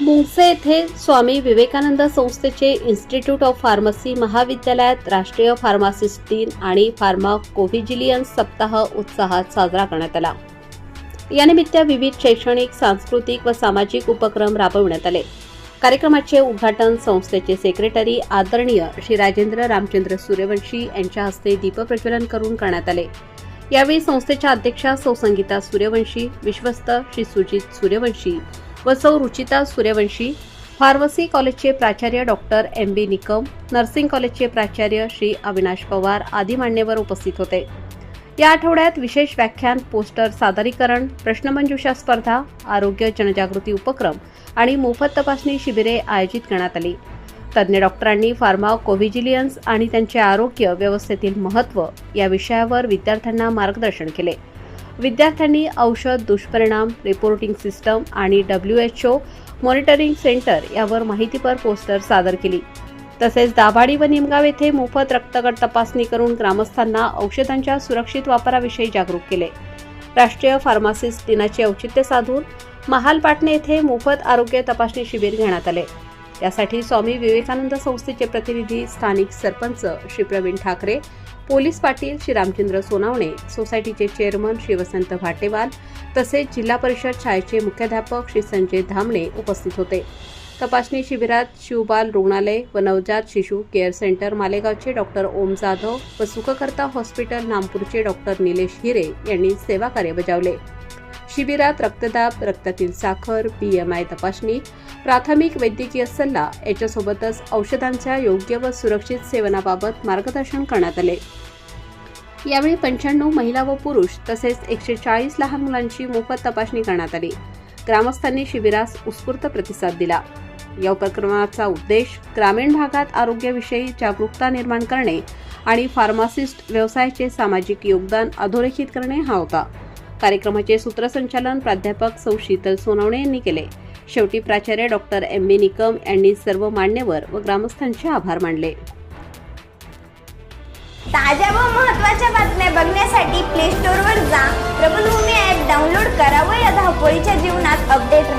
मुंगसे येथे स्वामी विवेकानंद संस्थेचे institute of pharmacy महाविद्यालयात राष्ट्रीय फार्मासिस्ट दिन आणि फार्मा कोव्हिजिलियन सप्ताह उत्साहात साजरा करण्यात आला. यानिमित्त विविध शैक्षणिक सांस्कृतिक व सामाजिक उपक्रम राबविण्यात आले. कार्यक्रमाचे उद्घाटन संस्थेचे सेक्रेटरी आदरणीय श्री राजेंद्र रामचंद्र सूर्यवंशी यांच्या हस्ते दीपप्रज्वलन करून करण्यात आले. यावेळी संस्थेच्या अध्यक्षा सौ संगीता सूर्यवंशी विश्वस्त श्री सुजित सूर्यवंशी व सौ रुचिता सूर्यवंशी फार्मसी कॉलेजचे प्राचार्य doctor M B Nikam nursing कॉलेजचे प्राचार्य श्री अविनाश पवार आदी मान्यवर उपस्थित होते. या आठवड्यात विशेष व्याख्यान पोस्टर सादरीकरण प्रश्नमंजुषा स्पर्धा आरोग्य जनजागृती उपक्रम आणि मोफत तपासणी शिबिरे आयोजित करण्यात आली. तज्ज्ञ डॉक्टरांनी फार्मा कोव्हिजिलियन्स आणि त्यांचे आरोग्य व्यवस्थेतील महत्त्व या विषयावर विद्यार्थ्यांना मार्गदर्शन केले. विद्यार्थ्यांनी औषध दुष्परिणाम रिपोर्टिंग सिस्टम आणि W H O monitoring centre यावर माहितीपर पोस्टर सादर केली. तसेच दाभाडी व निमगाव येथे मोफत रक्तगट तपासणी करून ग्रामस्थांना औषधांच्या सुरक्षित वापराविषयी जागरूक केले. राष्ट्रीय फार्मासिस्ट दिनाचे औचित्य साधून महालपाटणे येथे मोफत आरोग्य तपासणी शिबिर घेण्यात आले. यासाठी स्वामी विवेकानंद संस्थेचे प्रतिनिधी स्थानिक सरपंच श्री प्रवीण ठाकरे पोलीस पाटील श्री रामचंद्र सोनावणे सोसायटीचे चेअरमन श्री वसंत भाटेवाल तसेच जिल्हा परिषद शाळेचे मुख्याध्यापक श्री संजय धामणे उपस्थित होते. तपासणी शिबिरात शिवबाल रुग्णालय व नवजात शिशु केअर सेंटर मालेगावचे डॉक्टर ओम जाधव व सुखकर्ता हॉस्पिटल नामपूरचे डॉक्टर निलेश हिरे यांनी सेवा कार्य बजावले. शिबिरात रक्तदाब रक्तातील साखर पीएमआय तपासणी प्राथमिक वैद्यकीय सल्ला याच्यासोबतच औषधांच्या योग्य व सुरक्षित सेवनाबाबत मार्गदर्शन करण्यात आले. यावेळी पंच्याण्णव महिला व पुरुष तसेच एकशे चाळीस लहान मुलांची मोफत तपासणी करण्यात आली. ग्रामस्थांनी शिबिरास उत्स्फूर्त प्रतिसाद दिला. या उपक्रमाचा उद्देश ग्रामीण भागात आरोग्याविषयी जागरूकता निर्माण करणे आणि फार्मासिस्ट व्यवसायाचे सामाजिक योगदान अधोरेखित करणे हा होता. कार्यक्रमाचे सूत्रसंचालन प्राध्यापक सौ शीतल सोनवणे यांनी केले. शेवटी प्राचार्य डॉक्टर एम. बी निकम यांनी सर्व मान्यवर व ग्रामस्थांचे आभार मानले. ताज्या व महत्त्वाच्या बातम्या बघण्यासाठी प्ले स्टोअरवर जा. प्रबलभूमी ॲप डाउनलोड करा व या धावपळीच्या जीवनात अपडेट